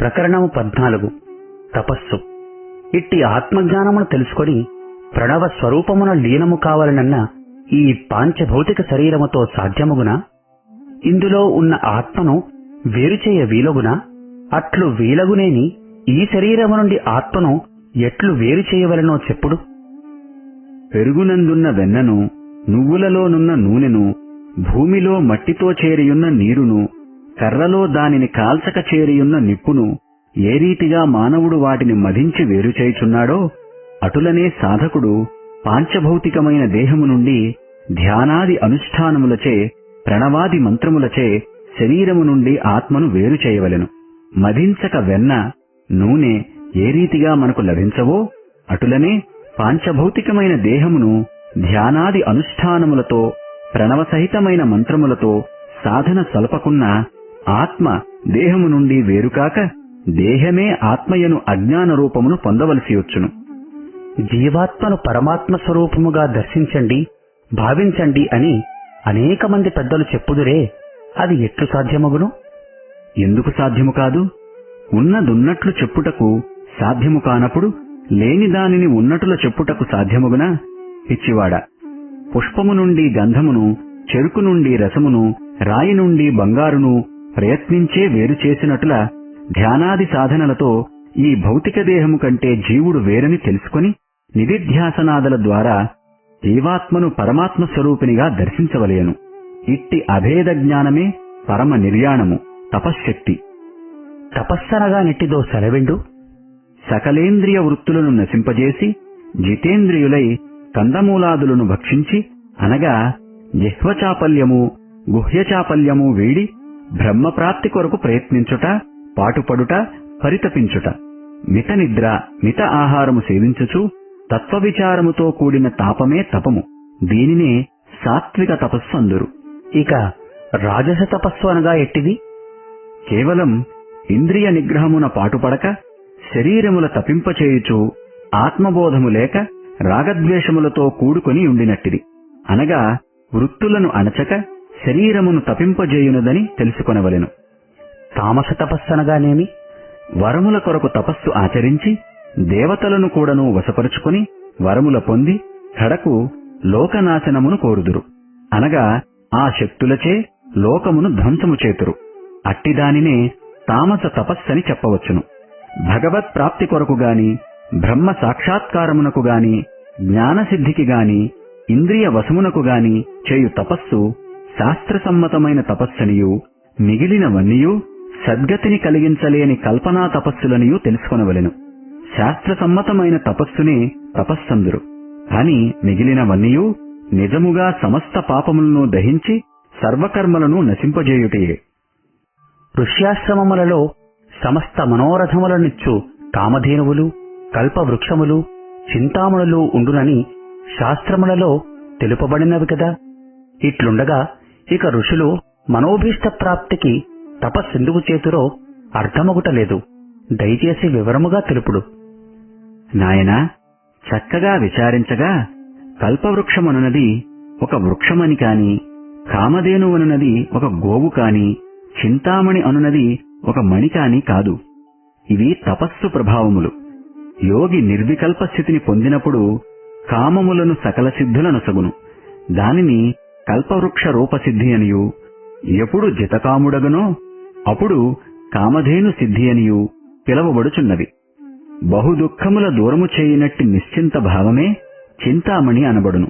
ప్రకరణము పద్నాలుగు. తపస్సు. ఇట్టి ఆత్మజ్ఞానమును తెలుసుకొని ప్రణవ స్వరూపమున లీనము కావాలనన్న ఈ పాంచభౌతిక శరీరముతో సాధ్యముగునా ఇందులో ఉన్న ఆత్మను వేరుచేయ వీలగునా అట్లు వీలగునేని ఈ శరీరము నుండి ఆత్మను ఎట్లు వేరు చేయవలనో చెప్పుడు. పెరుగునందున్న వెన్నను నువ్వులలోనున్న నూనెను భూమిలో మట్టితో చేరియున్న నీరును కర్రలో దానిని కాల్చక చేరియున్న నిప్పును ఏ రీతిగా మానవుడు వాటిని మధించి వేరు చేయుచున్నాడో అటులనే సాధకుడు పాంచభౌతికమైన దేహము నుండి ధ్యానాది అనుష్ఠానములచే ప్రణవాది మంత్రములచే శరీరము నుండి ఆత్మను వేరు చేయవలెను. మధించక వెన్న నూనె ఏ రీతిగా మనకు లభించవో అటులనే పాంచభౌతికమైన దేహమును ధ్యానాది అనుష్ఠానములతో ప్రణవసహితమైన మంత్రములతో సాధన సల్పకున్న ఆత్మ దేహము నుండి వేరుకాక దేహమే ఆత్మయను అజ్ఞాన రూపమును పొందవలసి వచ్చును. జీవాత్మను పరమాత్మ స్వరూపముగా దర్శించండి భావించండి అని అనేక మంది పెద్దలు చెప్పుదురే అది ఎట్లు సాధ్యమగును? ఎందుకు సాధ్యము కాదు? ఉన్నదున్నట్లు చెప్పుటకు సాధ్యము కానప్పుడు లేని దానిని ఉన్నటుల చెప్పుటకు సాధ్యమగునా? పిచ్చివాడ! పుష్పము నుండి గంధమును చెరుకు నుండి రసమును రాయి నుండి బంగారును ప్రయత్నించే వేరు చేసినట్ల ధ్యానాది సాధనలతో ఈ భౌతిక దేహము కంటే జీవుడు వేరని తెలుసుకొని నిధిధ్యాసనాదల ద్వారా జీవాత్మను పరమాత్మ స్వరూపినిగా దర్శించవలయను ఇట్టి అభేద జ్ఞానమే పరమ నిర్యాణము తపశ్శక్తి. తపస్సనగా నెట్టిదో సెలవిండు. సకలేంద్రియ వృత్తులను నశింపజేసి జితేంద్రియులై కందమూలాదులను భక్షించి అనగా జిహ్వచాపల్యము గుహ్యచాపల్యము వీడి బ్రహ్మప్రాప్తి కొరకు ప్రయత్నించుట పాటుపడుట పరితపించుట. మిత నిద్ర మిత ఆహారము సేవించుచు తత్వవిచారముతో కూడిన తాపమే తపము. దీనినే సాత్విక తపస్సు అందురు. ఇక రాజస తపస్సు అనగా ఎట్టిది? కేవలం ఇంద్రియ నిగ్రహమున పాటుపడక శరీరముల తపింపచేయుచు ఆత్మబోధము లేక రాగద్వేషములతో కూడుకొని ఉండినట్టిది. అనగా వృత్తులను అణచక శరీరమును తపింపజేయునదని తెలుసుకొనవలెను. తామస తపస్సనగానేమి? వరముల కొరకు తపస్సు ఆచరించి దేవతలను కూడాను వశపరుచుకుని వరముల పొంది కడకు లోకనాశనమును కోరుదురు. అనగా ఆ శక్తులచే లోకమును ధ్వంసము చేతురు. అట్టిదానినే తామస తపస్సని చెప్పవచ్చును. భగవత్ ప్రాప్తి కొరకు గాని బ్రహ్మ సాక్షాత్కారమునకు గాని జ్ఞానసిద్ధికి గాని ఇంద్రియ వశమునకు గాని చేయు తపస్సు శాస్త్రసమ్మతమైన తపస్సునియు మిగిలినవన్నీయు సద్గతిని కలిగించలేని కల్పనా తపస్సులనియూ తెలుసుకొనవలెను. శాస్త్రసమ్మతమైన తపస్సునే తపస్సందురు. కాని మిగిలినవన్నీయు నిజముగా సమస్త పాపములను దహించి సర్వకర్మలను నశింపజేయుటయే. ఋష్యాశ్రమములలో సమస్త మనోరథములనిచ్చు కామధేనువులు కల్పవృక్షములు చింతామణులు ఉండునని శాస్త్రములలో తెలుపబడినవి కదా. ఇట్లుండగా ఇక ఋషులు మనోభీష్ట ప్రాప్తికి తపస్సెందుకు చేతురో అర్థమగుటలేదు. దయచేసి వివరముగా తెలుపుడు. నాయనా చక్కగా విచారించగా కల్పవృక్షమనున్నది ఒక వృక్షమని కాని కామధేనువనున్నది ఒక గోవు కాని చింతామణి అనున్నది ఒక మణి కాని కాదు. ఇవి తపస్సు ప్రభావములు. యోగి నిర్వికల్ప స్థితిని పొందినప్పుడు కామములను సకల సిద్ధులనొసగును. దానిని కల్పవృక్ష రూపసిద్ధి అనియు ఎప్పుడు జితకాముడగనో అప్పుడు కామధేను సిద్ధి అనియు పిలవబడుచున్నవి. బహుదుఃఖముల దూరము చేయనట్టి నిశ్చింత భావమే చింతామణి అనబడును.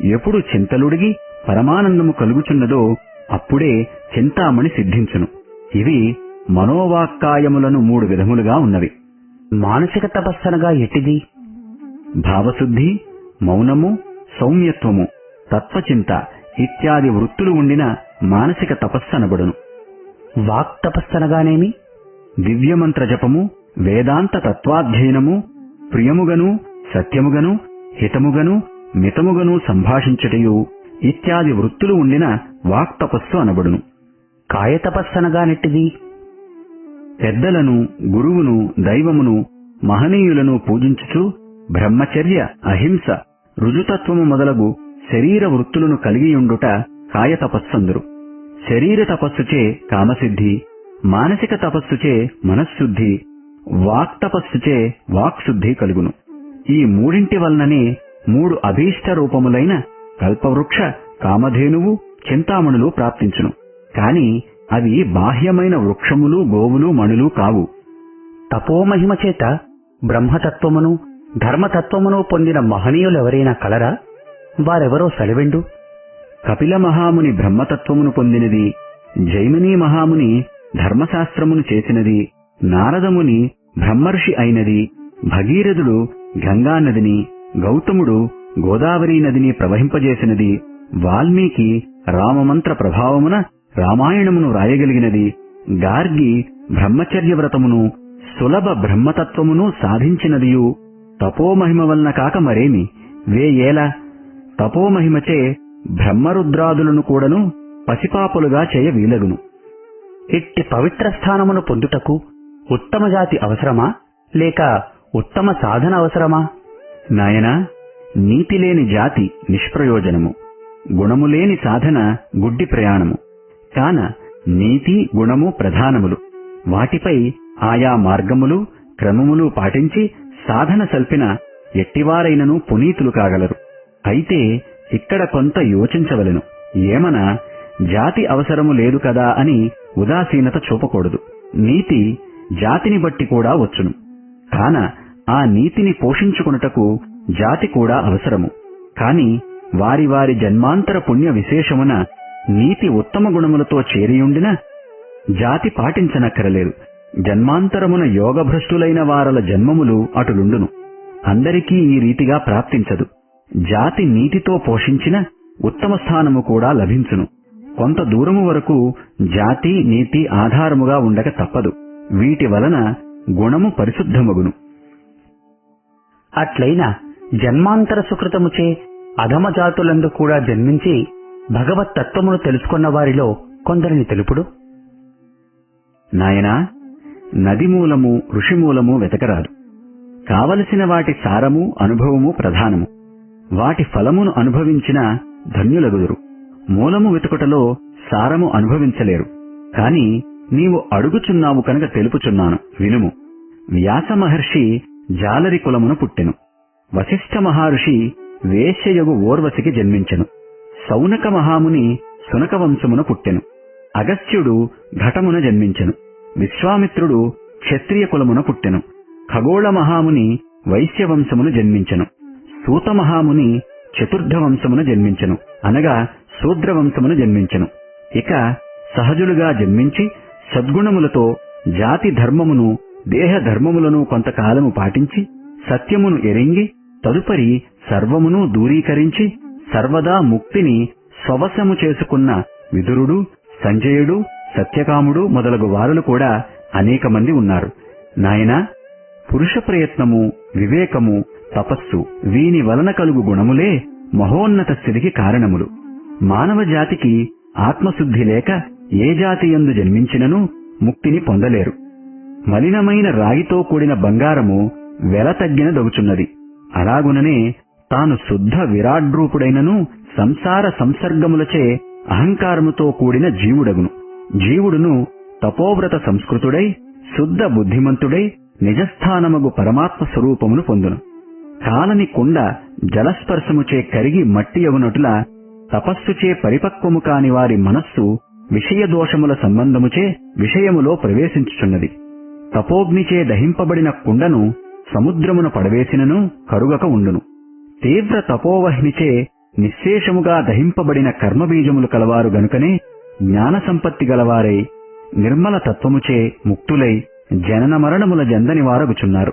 ఎప్పుడు చింతలుడిగి పరమానందము కలుగుచున్నదో అప్పుడే చింతామణి సిద్ధించును. ఇవి మనోవాక్కాయములను మూడు విధములుగా ఉన్నవి. మానసిక తపస్సనగా ఎట్టిది? భావశుద్ధి మౌనము సౌమ్యత్వము తత్వచింత ఇత్యాది వృత్తులు ఉండిన మానసిక తపస్సనబడును. వాక్ తపస్సనగానేమి? దివ్యమంత్ర జపము వేదాంత తత్వాధ్యయనము ప్రియముగను సత్యముగను హితముగను మితముగను సంభాషించుటయు ఇత్యాది వృత్తులు ఉండిన వాక్ తపస్సు అనబడును. కాయతపస్సనగానెట్టిది పెద్దలను గురువును దైవమును మహనీయులను పూజించుచు బ్రహ్మచర్య అహింస రుజుతత్వము మొదలగు శరీర వృత్తులను కలిగియుండుట కాయ తపస్సందురు. శరీర తపస్సుచే కామసిద్ధి మానసిక తపస్సుచే మనశ్శుద్ధి వాక్ తపస్సుచే వాక్శుద్ధి కలుగును. ఈ మూడింటి వలననే మూడు అభీష్ట రూపములైన కల్పవృక్ష కామధేనువు చింతామణులు ప్రాప్తించును. కాని అవి బాహ్యమైన వృక్షములు గోవులు మణులు కావు. తపోమహిమ చేత బ్రహ్మతత్వమును ధర్మతత్వమును పొందిన మహనీయులెవరైనా కలరా? వారెవరో సలివెండు? కపిల మహాముని బ్రహ్మతత్వమును పొందినది జైమిని మహాముని ధర్మశాస్త్రమును చేసినది నారదముని బ్రహ్మర్షి అయినది భగీరథుడు గంగానదిని గౌతముడు గోదావరి నదిని ప్రవహింపజేసినది వాల్మీకి రామమంత్ర ప్రభావమున రామాయణమును రాయగలిగినది గార్గి బ్రహ్మచర్య వ్రతమును సులభ బ్రహ్మతత్వమును సాధించినదియు. తపోమహిమ వలన కాక మరేమి? వేయేలా తపోమహిమచే బ్రహ్మరుద్రాదులను కూడాను పసిపాపులుగా చేయ వీలగును. ఇట్టి పవిత్ర స్థానమును పొందుటకు ఉత్తమ జాతి అవసరమా? లేక ఉత్తమ సాధన అవసరమా? నాయనా నీతిలేని జాతి నిష్ప్రయోజనము. గుణములేని సాధన గుడ్డి ప్రయాణము. కాన నీతి గుణము ప్రధానములు. వాటిపై ఆయా మార్గములు క్రమములు పాటించి సాధన సల్పిన ఎట్టివారైనను పునీతులు కాగలరు. అయితే ఇక్కడ కొంత యోచించవలెను. ఏమన? జాతి అవసరము లేదు కదా అని ఉదాసీనత చూపకూడదు. నీతి జాతిని బట్టి కూడా వచ్చును. కాన ఆ నీతిని పోషించుకొనుటకు జాతి కూడా అవసరము. కాని వారి వారి జన్మాంతర పుణ్య విశేషమున నీతి ఉత్తమ గుణములతో చేరియుండిన జాతి పాటించనక్కరలేదు. జన్మాంతరమున యోగభ్రష్టులైన వారల జన్మములు అటులుండును. అందరికీ ఈ రీతిగా ప్రాప్తించదు. జాతి నీతితో పోషించిన ఉత్తమ స్థానము కూడా లభించును. కొంత దూరము వరకు జాతి నీతి ఆధారముగా ఉండక తప్పదు. వీటి వలన గుణము పరిశుద్ధమగును. అట్లైన జన్మాంతర సుకృతముచే అధమ జాతులందు కూడా జన్మించి భగవత్ తత్వమును తెలుసుకున్న వారిలో కొందరిని తెలుపుడు? నాయనా నది మూలము ఋషిమూలము వెతకరాదు. కావలసిన వాటి సారము అనుభవము ప్రధానము. వాటి ఫలమును అనుభవించిన ధన్యులగుదురు. మూలము వెతుకుటలో సారము అనుభవించలేరు. కాని నీవు అడుగుచున్నావు కనుక తెలుపుచున్నాను. వినుము. వ్యాస మహర్షి జాలరి కులమును పుట్టెను. వశిష్ఠ మహర్షి వేశ్యయగు ఓర్వశికి జన్మించెను. సౌనక మహాముని సునక వంశమున పుట్టెను. అగస్త్యుడు ఘటమున జన్మించెను. విశ్వామిత్రుడు క్షత్రియ కులమున పుట్టెను. ఖగోళ మహాముని వైశ్యవంశమును జన్మించెను. సూతమహాముని చతుర్థ వంశమున జన్మించెను. అనగా శూద్ర వంశమును జన్మించెను. ఇక సహజులుగా జన్మించి సద్గుణములతో జాతి ధర్మమును దేహ ధర్మములను కొంతకాలము పాటించి సత్యమును ఎరింగి తదుపరి సర్వమును దూరీకరించి సర్వదా ముక్తిని స్వవశము చేసుకున్న విదురుడు సంజయుడు సత్యకాముడు మొదలగు వారులు కూడా అనేక మంది ఉన్నారు. నాయనా పురుష ప్రయత్నము వివేకము తపస్సు వీని వలన కలుగు గుణములే మహోన్నత స్థితికి కారణములు. మానవ జాతికి ఆత్మశుద్ధి లేక ఏ జాతి యందు జన్మించినను ముక్తిని పొందలేరు. మలినమైన రాగితో కూడిన బంగారము వెల తగ్గిన దొగుచున్నది. అలాగుననే తాను శుద్ధ విరాడ్రూపుడైనను సంసార సంసర్గములచే అహంకారముతో కూడిన జీవుడగును. జీవుడును తపోవ్రత సంస్కృతుడై శుద్ధ బుద్ధిమంతుడై నిజస్థానమగు పరమాత్మ స్వరూపమును పొందును. కాలని కుండ జలస్పర్శముచే కరిగి మట్టి అవునట్ల తపస్సుచే పరిపక్వము కాని వారి మనస్సు విషయ దోషముల సంబంధముచే విషయములో ప్రవేశించుచున్నది. తపోగ్నిచే దహింపబడిన కుండను సముద్రమున పడవేసినను కరుగక ఉండును. తీవ్ర తపోవహ్నిచే నిశ్శేషముగా దహింపబడిన కర్మబీజములు కలవారు గనుకనే జ్ఞాన సంపత్తి గలవారై నిర్మల తత్వముచే ముక్తులై జనన మరణముల జందని వారగుచున్నారు.